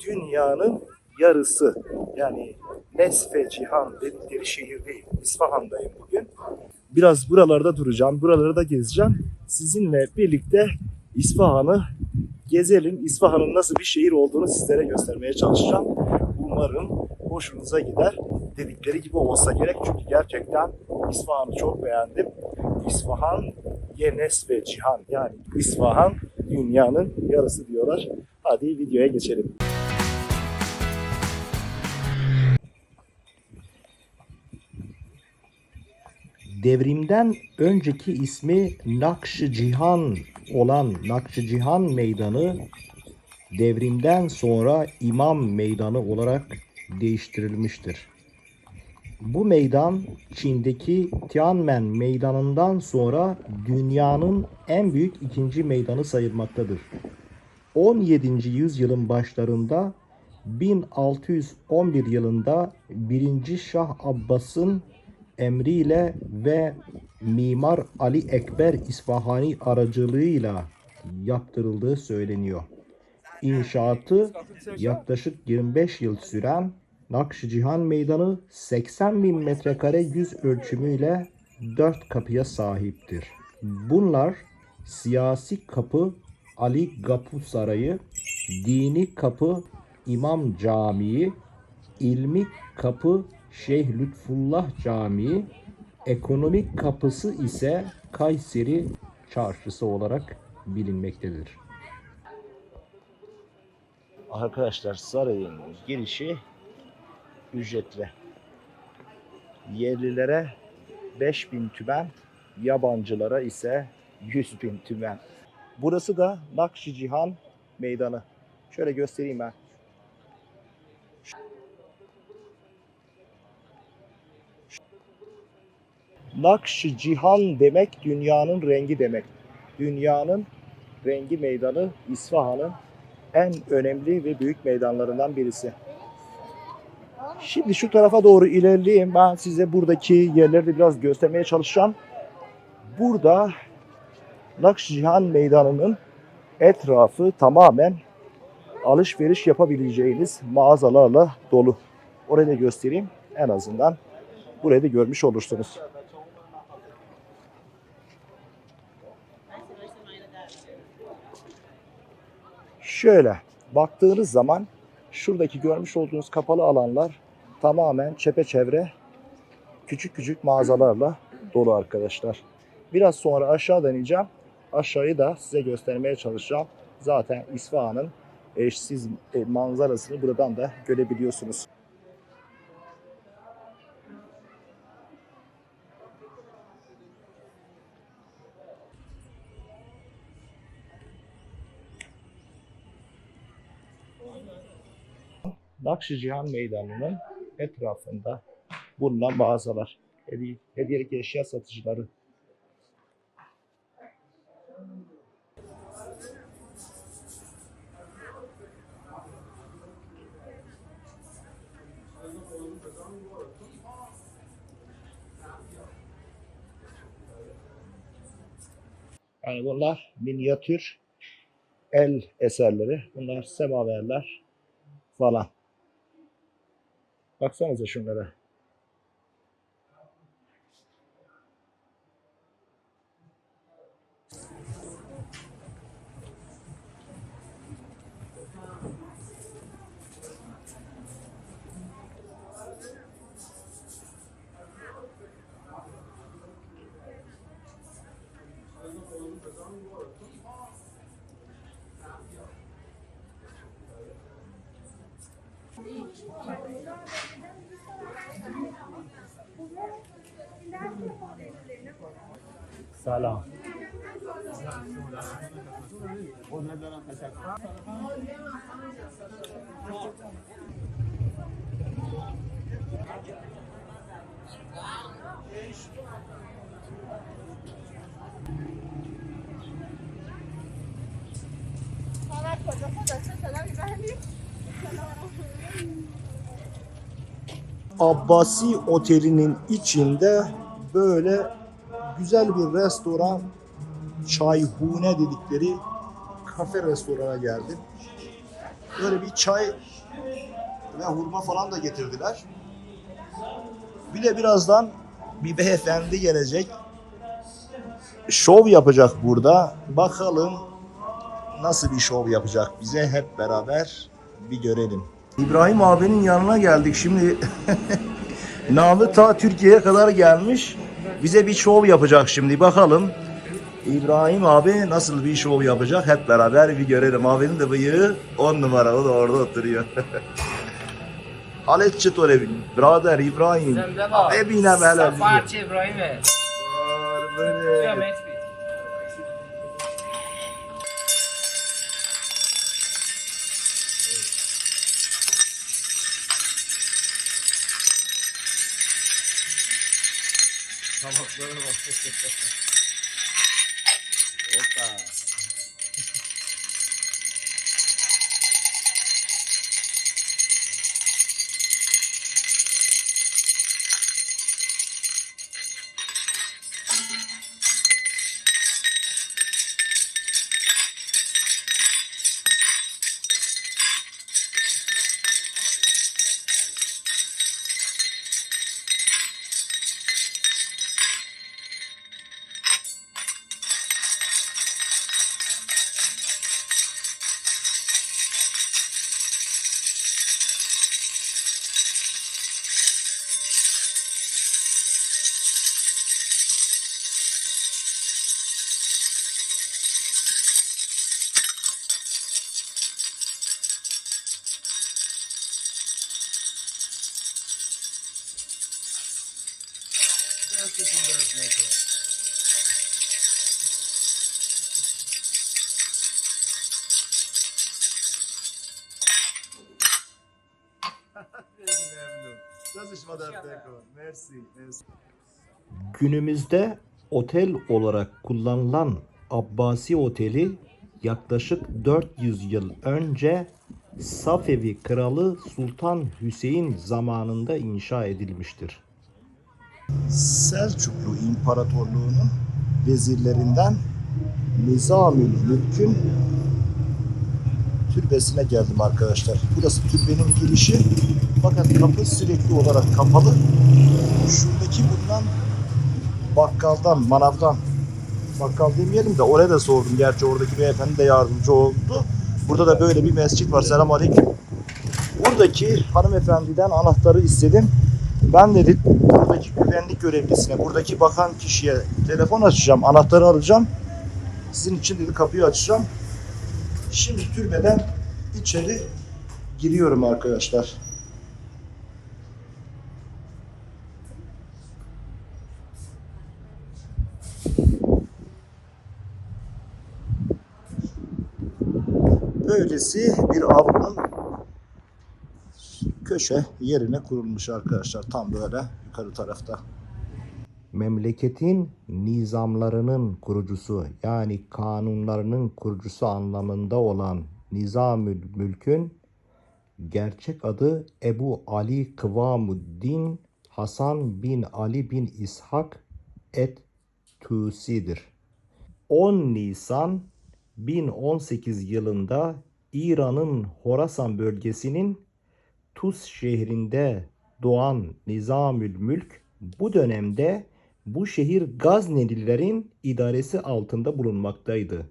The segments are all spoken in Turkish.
dünyanın yarısı yani Nesfe Cihan dedikleri şehirdeyim. İsfahan'dayım bugün. Biraz buralarda duracağım, buraları da gezeceğim. Sizinle birlikte İsfahan'ı gezelim. İsfahan'ın nasıl bir şehir olduğunu sizlere göstermeye çalışacağım. Umarım hoşunuza gider. Dedikleri gibi olsa gerek çünkü gerçekten İsfahan'ı çok beğendim. İsfahan Yenes ve Cihan yani İsfahan dünyanın yarısı diyorlar. Hadi videoya geçelim. Devrimden önceki ismi Nakş-ı Cihan olan Nakş-ı Cihan Meydanı devrimden sonra İmam Meydanı olarak değiştirilmiştir. Bu meydan Çin'deki Tiananmen Meydanı'ndan sonra dünyanın en büyük ikinci meydanı sayılmaktadır. 17. yüzyılın başlarında 1611 yılında 1. Şah Abbas'ın emriyle ve Mimar Ali Ekber İsfahani aracılığıyla yaptırıldığı söyleniyor. İnşaatı yaklaşık 25 yıl süren Nakş-ı Cihan Meydanı 80 bin metrekare yüz ölçümüyle 4 kapıya sahiptir. Bunlar siyasi kapı Ali Gapu Sarayı, dini kapı İmam Camii, ilmi kapı Şeyh Lütfullah Camii, ekonomik kapısı ise Kayseri Çarşısı olarak bilinmektedir. Arkadaşlar sarayın girişi ücretli. Yerlilere 5000 tümen, yabancılara ise 100 bin tümen. Burası da Nakşi Cihan Meydanı. Şöyle göstereyim ben. Nakşi Cihan demek dünyanın rengi demek. Dünyanın rengi meydanı İsfahan'ın en önemli ve büyük meydanlarından birisi. Şimdi şu tarafa doğru ilerleyeyim. Ben size buradaki yerleri de biraz göstermeye çalışacağım. Burada Nakşihan Meydanı'nın etrafı tamamen alışveriş yapabileceğiniz mağazalarla dolu. Orayı da göstereyim. En azından burayı da görmüş olursunuz. Şöyle baktığınız zaman şuradaki görmüş olduğunuz kapalı alanlar tamamen çepeçevre küçük küçük mağazalarla dolu arkadaşlar. Biraz sonra aşağıdan ineceğim. Aşağıyı da size göstermeye çalışacağım. Zaten İsfahan'ın eşsiz e, manzarasını buradan da görebiliyorsunuz. Nakşi Cihan Meydanı'nın etrafında bulunan mağazalar, hediye, hediyelik eşya satıcıları. Yani bunlar minyatür el eserleri. Bunlar semaverler falan. Baksanıza şunlara. Salam. Abbasi Oteli'nin içinde böyle güzel bir restoran, çayhune dedikleri kafe restorana geldim. Böyle bir çay ve hurma falan da getirdiler. Bir de birazdan bir beyefendi gelecek. Şov yapacak burada. Bakalım nasıl bir şov yapacak bize hep beraber bir görelim. İbrahim abinin yanına geldik şimdi. Namı ta Türkiye'ye kadar gelmiş. Bize bir şov yapacak şimdi bakalım. İbrahim abi nasıl bir şov yapacak hep beraber bir görelim. Abinin de bıyığı on numara o da orada oturuyor. Alet çıtore brader İbrahim. Zemzem abi. Ne binem hele. İbrahim'e. Var böyle. Kıyamet. somos nuevos. Opa. Günümüzde otel olarak kullanılan Abbasi Oteli yaklaşık 400 yıl önce Safevi Kralı Sultan Hüseyin zamanında inşa edilmiştir. Selçuklu İmparatorluğu'nun vezirlerinden Nizamül Mülk'ün türbesine geldim arkadaşlar. Burası türbenin girişi fakat kapı sürekli olarak kapalı. Şuradaki bulunan bakkaldan, manavdan bakkal demeyelim de oraya da sordum. Gerçi oradaki beyefendi de yardımcı oldu. Burada da böyle bir mescit var. Selam aleyküm. Buradaki hanımefendiden anahtarı istedim. Ben dedi buradaki güvenlik görevlisine, buradaki bakan kişiye telefon açacağım, anahtarı alacağım. Sizin için dedi kapıyı açacağım. Şimdi türbeden içeri giriyorum arkadaşlar. Böylesi bir avlunun köşe yerine kurulmuş arkadaşlar. Tam böyle yukarı tarafta. Memleketin nizamlarının kurucusu yani kanunlarının kurucusu anlamında olan Nizamül Mülk'ün gerçek adı Ebu Ali Kıvamuddin Hasan bin Ali bin İshak et Tusi'dir. 10 Nisan 1018 yılında İran'ın Horasan bölgesinin Tuz şehrinde doğan Nizamül Mülk bu dönemde bu şehir Gaznelilerin idaresi altında bulunmaktaydı.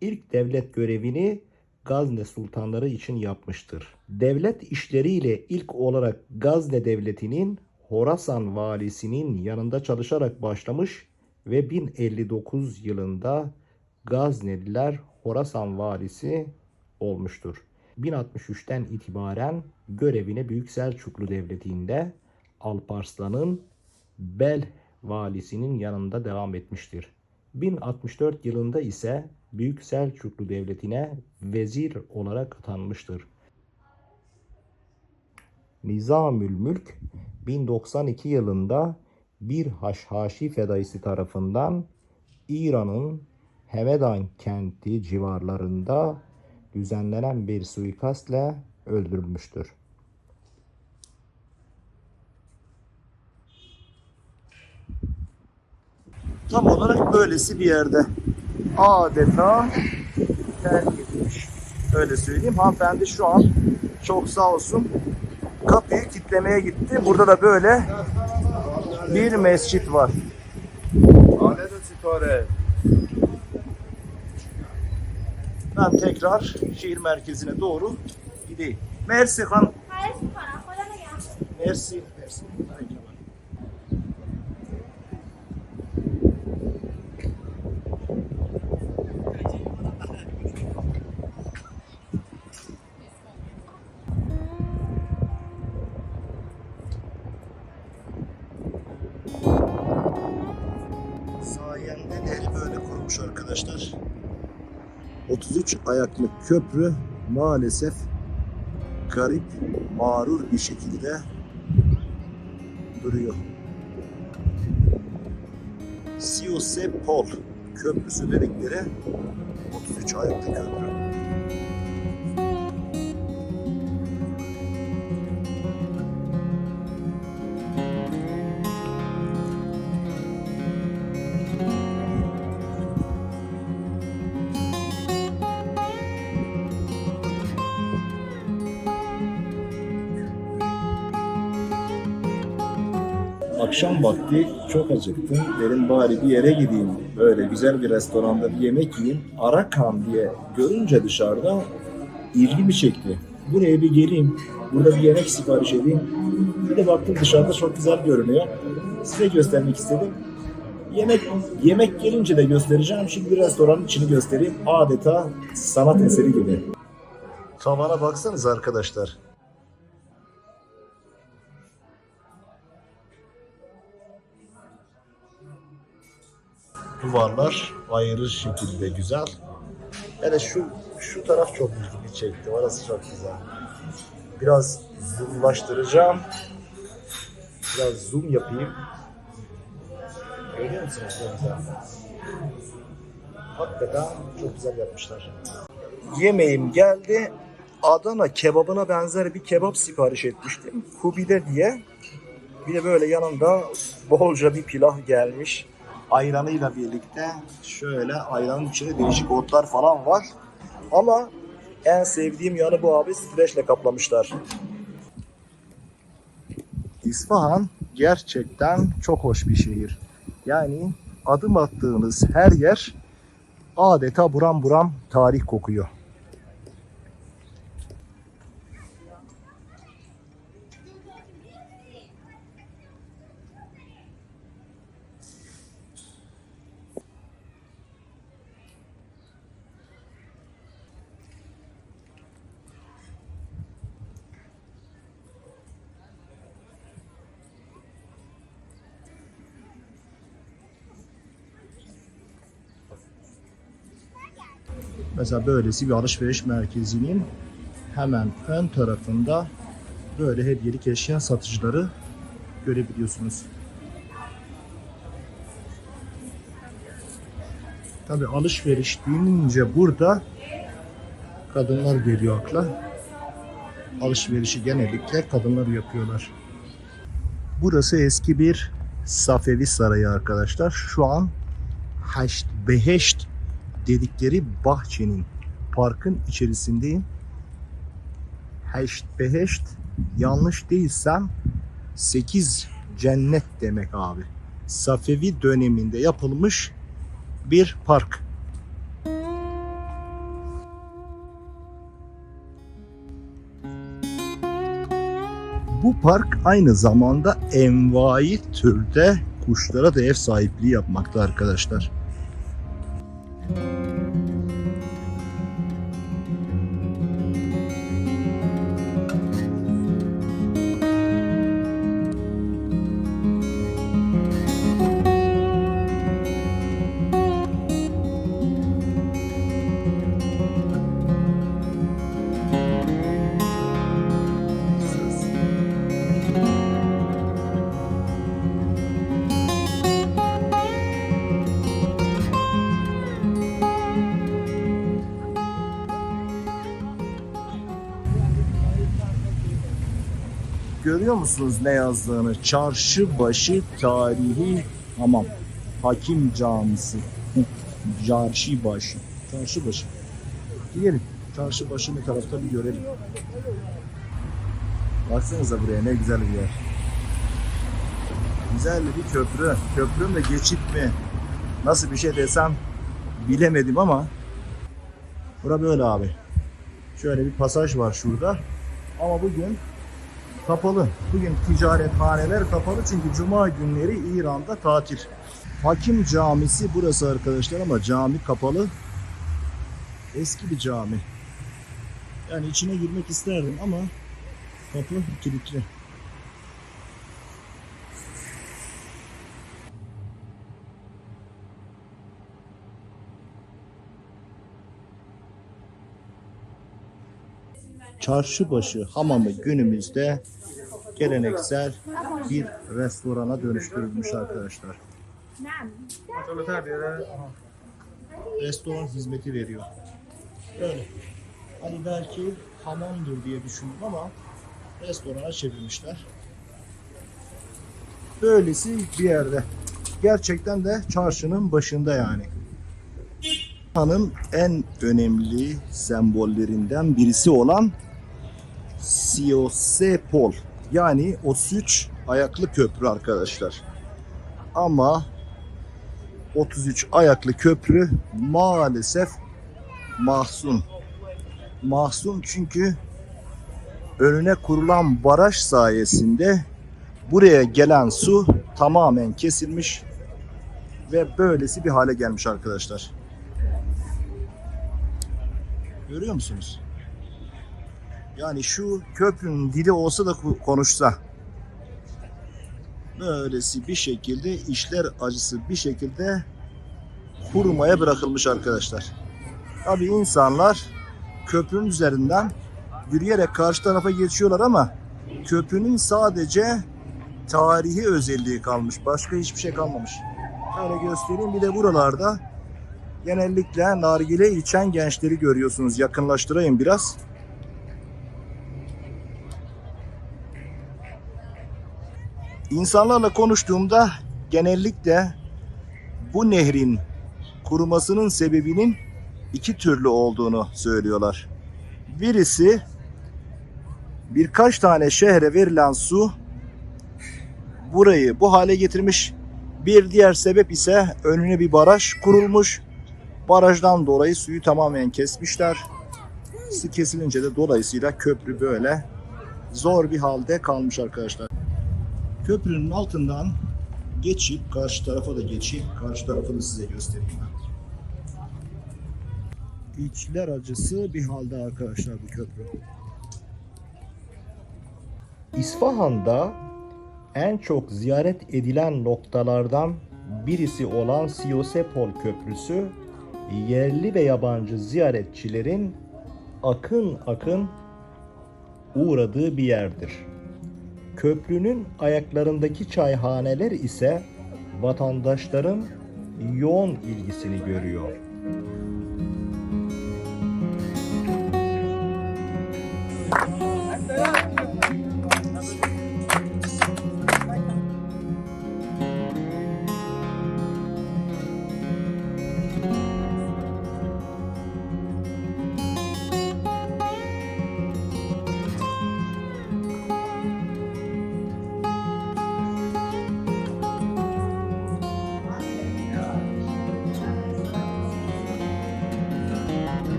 İlk devlet görevini Gazne sultanları için yapmıştır. Devlet işleriyle ilk olarak Gazne devletinin Horasan valisinin yanında çalışarak başlamış ve 1059 yılında Gazneliler Horasan valisi olmuştur. 1063'ten itibaren görevine Büyük Selçuklu Devleti'nde Alparslan'ın Bel valisinin yanında devam etmiştir. 1064 yılında ise Büyük Selçuklu Devleti'ne vezir olarak atanmıştır. Nizamül Mülk 1092 yılında bir Haşhaşi fedaisi tarafından İran'ın Hemedan kenti civarlarında düzenlenen bir suikastle öldürülmüştür. Tam olarak böylesi bir yerde adeta terk edilmiş. Öyle söyleyeyim. Hanımefendi şu an çok sağ olsun kapıyı kitlemeye gitti. Burada da böyle bir mescit var. Alet Ben tekrar şehir merkezine doğru gideyim. Mersi han. Ya? Mersi. Mersi. Ayaklı köprü maalesef garip, mağrur bir şekilde duruyor. Siose Pol köprüsü dedikleri 33 ayaklı köprü. Akşam vakti çok acıktım. Dedim bari bir yere gideyim. Böyle güzel bir restoranda bir yemek yiyeyim. Arakan diye görünce dışarıda ilgimi çekti. Buraya bir geleyim. Burada bir yemek sipariş edeyim. Bir de baktım dışarıda çok güzel görünüyor. Size göstermek istedim. Yemek yemek gelince de göstereceğim. Şimdi restoranın içini göstereyim. Adeta sanat eseri gibi. Tavana baksanız arkadaşlar. Duvarlar ayrı şekilde güzel. Hele şu şu taraf çok ilgimi çekti. Orası çok güzel. Biraz zoomlaştıracağım. Biraz zoom yapayım. Görüyor musunuz ne güzel? Hakikaten çok güzel yapmışlar. Yemeğim geldi. Adana kebabına benzer bir kebap sipariş etmiştim. Kubide diye. Bir de böyle yanında bolca bir pilav gelmiş. Ayranıyla birlikte şöyle ayranın içinde değişik otlar falan var. Ama en sevdiğim yanı bu abi streçle kaplamışlar. İsfahan gerçekten çok hoş bir şehir. Yani adım attığınız her yer adeta buram buram tarih kokuyor. Mesela böylesi bir alışveriş merkezinin hemen ön tarafında böyle hediyelik eşya satıcıları görebiliyorsunuz. Tabi alışveriş deyince burada kadınlar geliyor akla. Alışverişi genellikle kadınlar yapıyorlar. Burası eski bir Safevi Sarayı arkadaşlar. Şu an Haşt Beheşt dedikleri bahçenin, parkın içerisindeyim. Heşt beheşt yanlış değilsem 8 cennet demek abi. Safevi döneminde yapılmış bir park. Bu park aynı zamanda envai türde kuşlara da ev sahipliği yapmakta arkadaşlar. Görüyor musunuz ne yazdığını? Çarşıbaşı tarihi hamam. Hakim camisi. Çarşıbaşı. Çarşıbaşı. Diyelim. çarşı başını tarafta bir görelim. Baksanıza buraya ne güzel bir yer. Güzel bir köprü. Köprü mü geçit mi? Nasıl bir şey desem bilemedim ama bura böyle abi. Şöyle bir pasaj var şurada. Ama bugün kapalı. Bugün ticarethaneler kapalı çünkü cuma günleri İran'da tatil. Hakim Camisi burası arkadaşlar ama cami kapalı. Eski bir cami. Yani içine girmek isterdim ama kapı kilitli. Çarşıbaşı hamamı günümüzde geleneksel bir restorana dönüştürülmüş arkadaşlar. Restoran hizmeti veriyor. Böyle. Hani belki hamamdır diye düşündüm ama restorana çevirmişler. Böylesi bir yerde. Gerçekten de çarşının başında yani. Hanın en önemli sembollerinden birisi olan Siosepol yani o üç ayaklı köprü arkadaşlar. Ama 33 ayaklı köprü maalesef mahzun. Mahzun çünkü önüne kurulan baraj sayesinde buraya gelen su tamamen kesilmiş ve böylesi bir hale gelmiş arkadaşlar. Görüyor musunuz? Yani şu köprünün dili olsa da konuşsa. Böylesi bir şekilde işler acısı bir şekilde kurumaya bırakılmış arkadaşlar. Tabi insanlar köprünün üzerinden yürüyerek karşı tarafa geçiyorlar ama köprünün sadece tarihi özelliği kalmış. Başka hiçbir şey kalmamış. Şöyle göstereyim. Bir de buralarda genellikle nargile içen gençleri görüyorsunuz. Yakınlaştırayım biraz. İnsanlarla konuştuğumda genellikle bu nehrin kurumasının sebebinin iki türlü olduğunu söylüyorlar. Birisi birkaç tane şehre verilen su burayı bu hale getirmiş. Bir diğer sebep ise önüne bir baraj kurulmuş. Barajdan dolayı suyu tamamen kesmişler. Su kesilince de dolayısıyla köprü böyle zor bir halde kalmış arkadaşlar. Köprünün altından geçip karşı tarafa da geçeyim. Karşı tarafı da size göstereyim ben. İçler acısı bir halde arkadaşlar bu köprü. İsfahan'da en çok ziyaret edilen noktalardan birisi olan Siyosepol Köprüsü yerli ve yabancı ziyaretçilerin akın akın uğradığı bir yerdir. Köprünün ayaklarındaki çayhaneler ise vatandaşların yoğun ilgisini görüyor.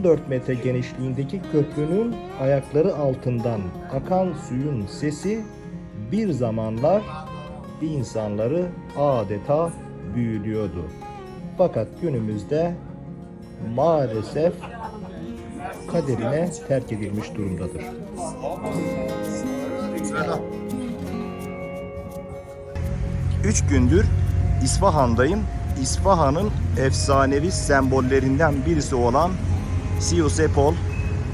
...14 metre genişliğindeki köprünün ayakları altından akan suyun sesi bir zamanlar insanları adeta büyülüyordu. Fakat günümüzde maalesef kaderine terk edilmiş durumdadır. Üç gündür İsfahan'dayım. İsfahan'ın efsanevi sembollerinden birisi olan Siyosepol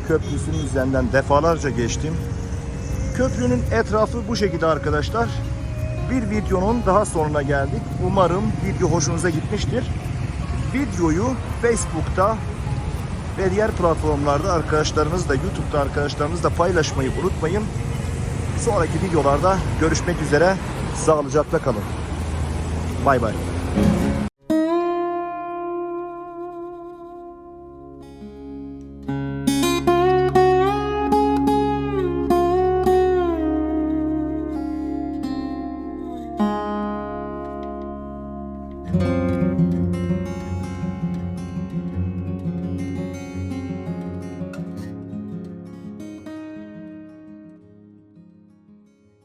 Köprüsü'nün üzerinden defalarca geçtim. Köprünün etrafı bu şekilde arkadaşlar. Bir videonun daha sonuna geldik. Umarım video hoşunuza gitmiştir. Videoyu Facebook'ta ve diğer platformlarda arkadaşlarınızla, YouTube'da arkadaşlarınızla paylaşmayı unutmayın. Sonraki videolarda görüşmek üzere. Sağlıcakla kalın. Bay bay.